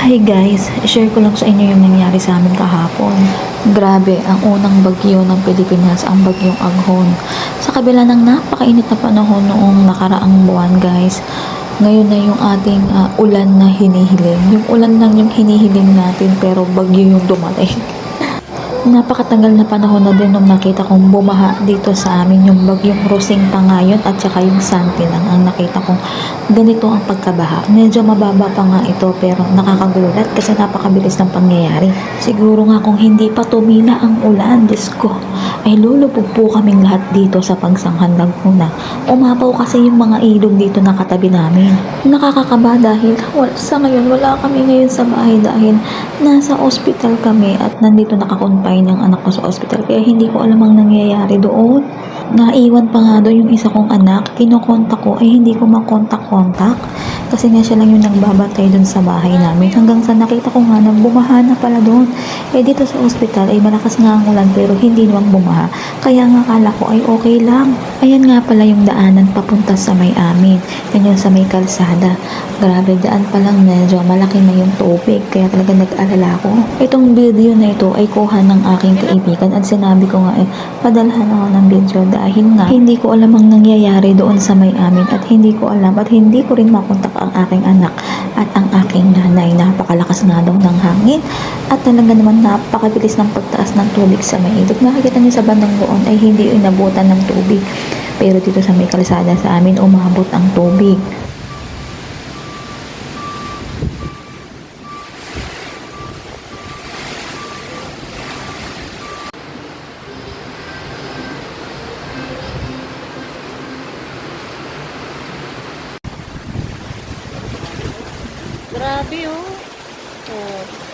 Hi guys, share ko lang sa inyo yung nangyari sa amin kahapon. Grabe, ang unang bagyo ng Pilipinas, ang bagyong Aghon. Sa kabila ng napakainit na panahon noong nakaraang buwan guys, ngayon na yung ating ah, ulan na hinihiling. Yung ulan lang yung hinihiling natin pero bagyo yung dumating. Napakatagal na panahon na din nung nakita kong bumaha dito sa amin yung bagyong Rosing pa ngayon at saka yung Santi lang ang nakita kong ganito ang pagkabaha. Medyo mababa pa nga ito pero nakakagulat kasi napakabilis ng pangyayari. Siguro nga kung hindi pa tumila ang ulan, Diyos ay lulubog po kaming lahat dito sa pagsanghan Laguna. Umapaw kasi yung mga ilog dito na katabi namin. Nakakakaba dahil wala, sa ngayon wala kami ngayon sa bahay dahil nasa ospital kami at nandito nakakonfine yung anak ko sa ospital kaya hindi ko alam ang nangyayari doon. Naiwan pa nga doon yung isa kong anak. Kinokontak ko, ay hindi ko makontak-kontak. Kasi nga siya lang yung nagbabantay doon sa bahay namin. Hanggang sa nakita ko nga na bumaha na pala doon. Eh dito sa ospital ay malakas nga ang ulan pero hindi naman bumaha. Kaya nga kala ko ay okay lang. Ayan nga pala yung daanan papunta sa may amin. Yan yung sa may kalsada. Grabe, daan pa lang medyo malaki na yung tubig. Kaya talaga nag-alala ko. Itong video na ito ay kuha ng aking kaibigan at sinabi ko nga eh, padalhan ako ng video dahil nga hindi ko alam ang nangyayari doon sa may amin at hindi ko alam at hindi ko rin makontak ang aking anak at ang aking nanay. Napakalakas nga daw ng hangin at talaga naman napakabilis ng pagtaas ng tubig sa may ilog. Nakikita niyo sa bandang doon ay hindi inabutan ng tubig. Pero dito sa may kalsada sa amin umabot ang tubig. Grabe oh. Oh.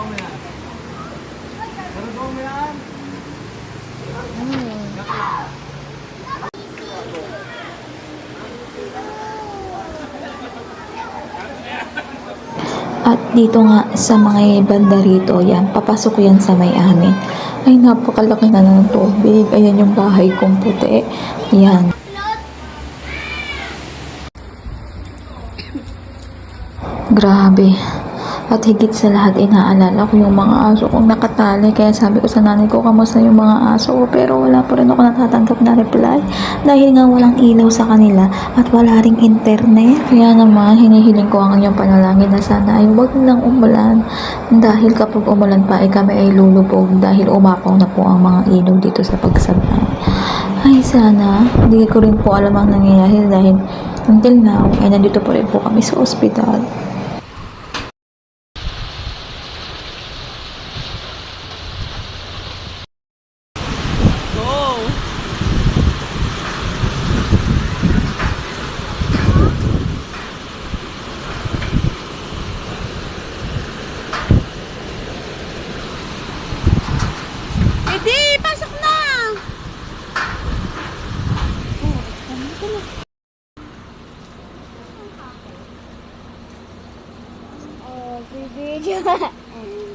At dito nga sa mga banda rito, yan, papasok yan sa may amin. Ay, napakalaki na ng tubig. Ayan yung bahay kong puti. Yan. Grabe. At higit sa lahat, inaalala ko yung mga aso kong nakatali. Kaya sabi ko sa nanay ko, kamusta yung mga aso ko? Pero wala pa rin ako natatanggap na reply. Dahil nga walang ilaw sa kanila at wala ring internet. Kaya naman, hinihiling ko ang inyong panalangin na sana ay wag lang umulan. Dahil kapag umulan pa, ay kami ay lulubog dahil umapaw na po ang mga ilog dito sa pagsabay. Ay sana, hindi ko rin po alam ang nangyayari dahil until now, ay nandito po rin po kami sa ospital. Oh, video.